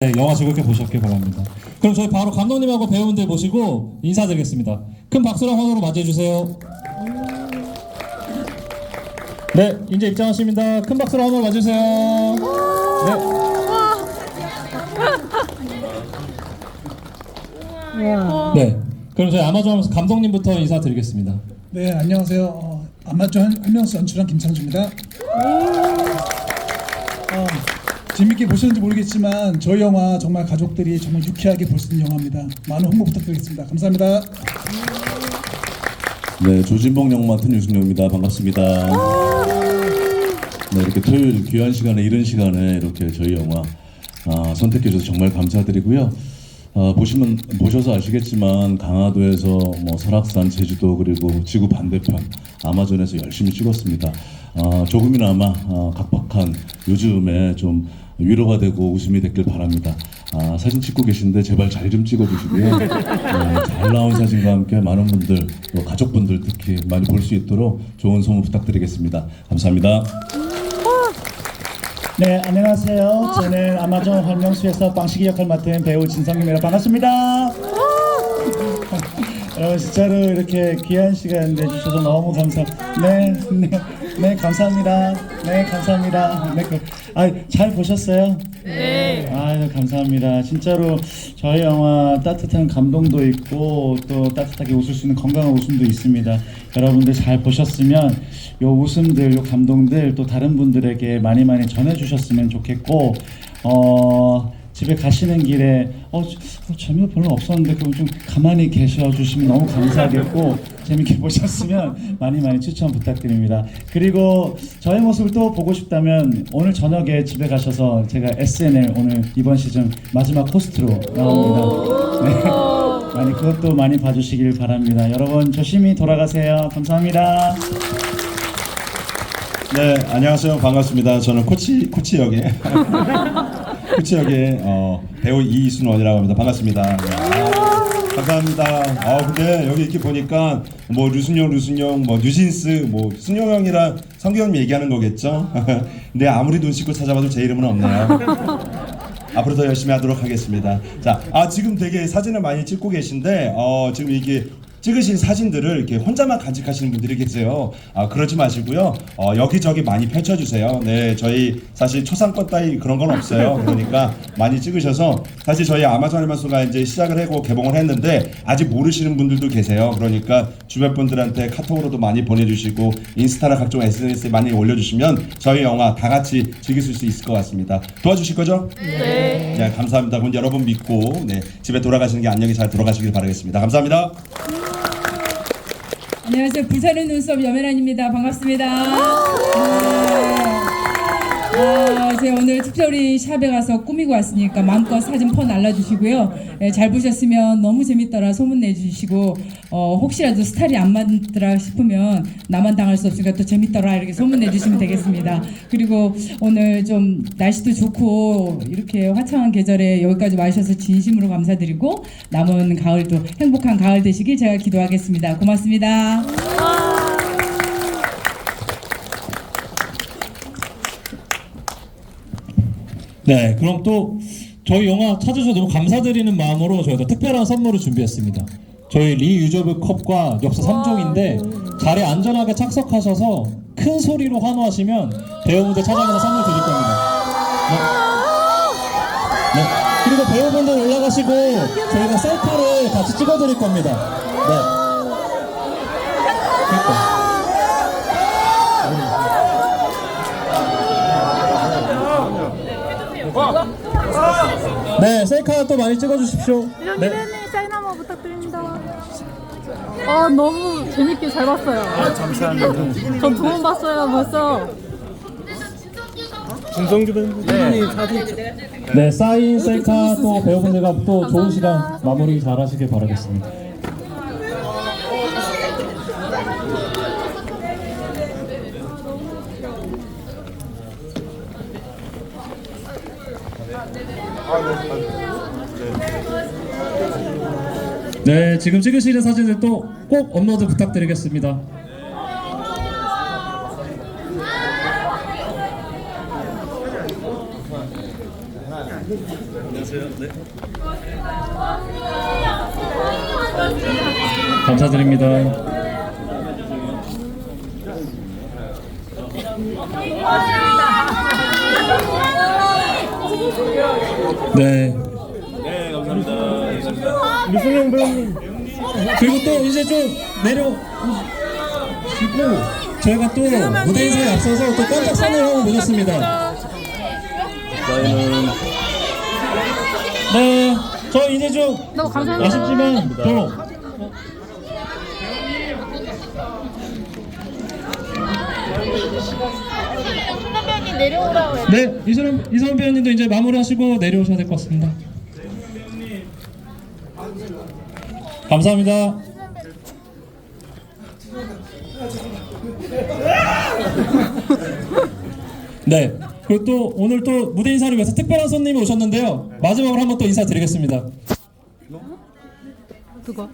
네, 영화 즐겁게 보셨길 바랍니다. 그럼 저희 바로 감독님하고 배우분들 모시고 인사드리겠습니다. 큰 박수랑 환호로 맞이해주세요. 네, 이제 입장하십니다. 큰 박수로 환호로 맞으세요. 네. 네. 그럼 저희 아마존 감독님부터 인사드리겠습니다. 네 안녕하세요. 어, 아마존 한- 한명수 연출한 김창주입니다. 어, 재밌게 보셨는지 모르겠지만 저희 영화 정말 가족들이 정말 유쾌하게 볼 수 있는 영화입니다. 많은 홍보 부탁드리겠습니다. 감사합니다. 네, 조진봉 역 맡은 유승용입니다. 반갑습니다. 네, 이렇게 토요일 귀한 시간에 이런 시간에 이렇게 저희 영화 아, 선택해 주셔서 정말 감사드리고요. 아, 보시면 보셔서 아시겠지만 강화도에서 뭐 설악산, 제주도 그리고 지구 반대편 아마존에서 열심히 찍었습니다. 아, 조금이나마 아, 각박한 요즘에 좀 위로가 되고 웃음이 됐길 바랍니다. 아, 사진 찍고 계신데 제발 잘 좀 찍어주시고요. 네, 잘 나온 사진과 함께 많은 분들, 또 가족분들 특히 많이 볼 수 있도록 좋은 소문 부탁드리겠습니다. 감사합니다. 네, 안녕하세요. 저는 아마존 활명수에서 빵식이 역할 맡은 배우 진성입니다. 반갑습니다. 여러분 진짜로 이렇게 귀한 시간 내주셔서 너무 감사. 네, 네, 네 감사합니다. 네, 감사합니다. 네, 그, 아, 잘 보셨어요? 네. 아, 감사합니다. 진짜로 저희 영화 따뜻한 감동도 있고 또 따뜻하게 웃을 수 있는 건강한 웃음도 있습니다. 여러분들 잘 보셨으면 요 웃음들, 요 감동들 또 다른 분들에게 많이 많이 전해 주셨으면 좋겠고 어. 집에 가시는 길에 어, 저- 어, 재미가 별로 없었는데 그럼 좀 가만히 계셔 주시면 너무 감사하겠고 재밌게 보셨으면 많이 많이 추천 부탁드립니다. 그리고 저의 모습을 또 보고 싶다면 오늘 저녁에 집에 가셔서 제가 SNL 오늘 이번 시즌 마지막 호스트로 나옵니다. 네. 많이 그것도 많이 봐주시길 바랍니다. 여러분 조심히 돌아가세요. 감사합니다. 네, 안녕하세요. 반갑습니다. 저는 코치 코치 역의 코치 역의 어, 배우 이순원이라고 합니다. 반갑습니다. 네. 감사합니다. 아 근데 여기 이렇게 보니까 뭐 류순영, 류순영, 뭐 뉴진스, 뭐 순영 형이랑 성규 형님 얘기하는 거겠죠? 근데 아무리 눈 씻고 찾아봐도 제 이름은 없네요. 앞으로 더 열심히 하도록 하겠습니다. 자, 아 지금 되게 사진을 많이 찍고 계신데 어 지금 이게 찍으신 사진들을 이렇게 혼자만 간직하시는 분들이 계세요. 아 그러지 마시고요. 어 여기저기 많이 펼쳐주세요. 네, 저희 사실 초상권 따위 그런 건 없어요. 그러니까 많이 찍으셔서 사실 저희 아마존 알마수가 이제 시작을 하고 개봉을 했는데 아직 모르시는 분들도 계세요. 그러니까 주변 분들한테 카톡으로도 많이 보내주시고 인스타나 각종 SNS에 많이 올려주시면 저희 영화 다 같이 즐기실 수 있을 것 같습니다. 도와주실 거죠? 네. 네, 감사합니다. 그럼 여러분 믿고 네, 집에 돌아가시는 게 안녕히 잘 돌아가시길 바라겠습니다. 감사합니다. 안녕하세요. 부산의 눈썹 여면안입니다. 반갑습니다. 네. 어, 제가 오늘 특별히 샵에 가서 꾸미고 왔으니까 마음껏 사진 퍼 날라주시고요. 예, 잘 보셨으면 너무 재밌더라 소문 내주시고 어, 혹시라도 스타일이 안 맞더라 싶으면 나만 당할 수 없으니까 또 재밌더라 이렇게 소문 내주시면 되겠습니다. 그리고 오늘 좀 날씨도 좋고 이렇게 화창한 계절에 여기까지 와주셔서 진심으로 감사드리고 남은 가을도 행복한 가을 되시길 제가 기도하겠습니다. 고맙습니다. 네, 그럼 또 저희 영화 찾아주셔서 너무 감사드리는 마음으로 저희가 특별한 선물을 준비했습니다. 저희 리 유저브 컵과 역사 3종인데 자리에 안전하게 착석하셔서 큰 소리로 환호하시면 배우분들 찾아가서 선물 드릴 겁니다. 네. 네. 그리고 배우분들 올라가시고 저희가 셀카를 같이 찍어드릴 겁니다. 네. 네, 셀카 또 많이 찍어주십시오. 네. 기대님 사인 한번 부탁드립니다. 아 너무 재밌게 잘 봤어요. 아 감사합니다. 저두번 봤어요 벌써. 네, 사인 셀카 또 배우분들과 또 좋은 시간 마무리 잘 하시길 바라겠습니다. 네, 지금 찍으시는 사진들 또꼭 업로드 부탁드리겠습니다. 감사드립니다. 네. 네, 감사합니다. 미승영 배우님. 그리고 또 이제 좀 내려 오시고 저희가 또 무대 인사에 앞서서 또 깜짝 선물을 모셨습니다. 네, 저 이제 좀 너무 감사합니다. 아쉽지만 또 네, 이소람 이소람 배우님도 이제 마무리하시고 내려오셔야 될 것 같습니다. 감사합니다. 네. 그리고 또 오늘 또 무대 인사를 위해서 특별한 손님이 오셨는데요. 마지막으로 한번 또 인사드리겠습니다. 누가?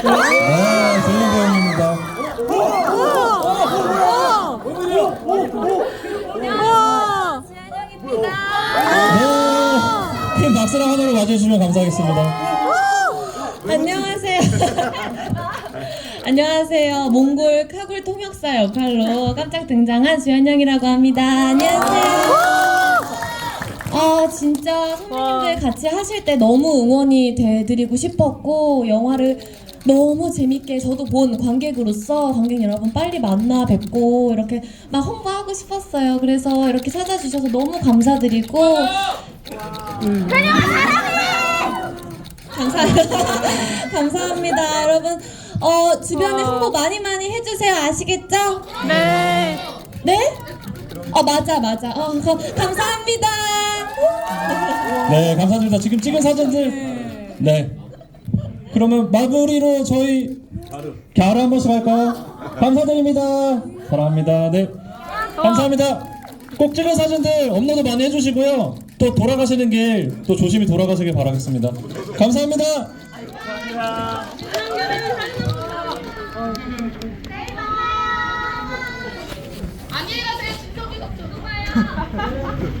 네, 조영 배우님입니다. 우와! 네, 큰 맞아주시면 감사하겠습니다. 안녕하세요. 안녕하세요. 몽골 카굴 통역사 역할로 깜짝 등장한 주현영이라고 합니다. 안녕하세요. 아 진짜 선배님들 같이 하실 때 너무 응원이 돼드리고 싶었고 영화를 너무 재밌게 저도 본 관객으로서 관객 여러분 빨리 만나 뵙고 이렇게 막 홍보하고 싶었어요. 그래서 이렇게 찾아주셔서 너무 감사드리고 감사합니다. 감사합니다. 여러분, 어, 주변에 홍보 많이 많이 해주세요. 아시겠죠? 네. 네? 어, 맞아, 맞아. 어, 가- 감사합니다. 네, 감사드립니다. 지금 찍은 사진들. 네. 그러면 마무리로 저희 갸루 한 번씩 할까요? 감사드립니다. 사랑합니다. 네. 감사합니다. 꼭 찍은 사진들 업로드 많이 해주시고요. 또 돌아가시는 길 또 조심히 돌아가시길 바라겠습니다. 감사합니다. 안녕히 가세요. 진정이 누가요?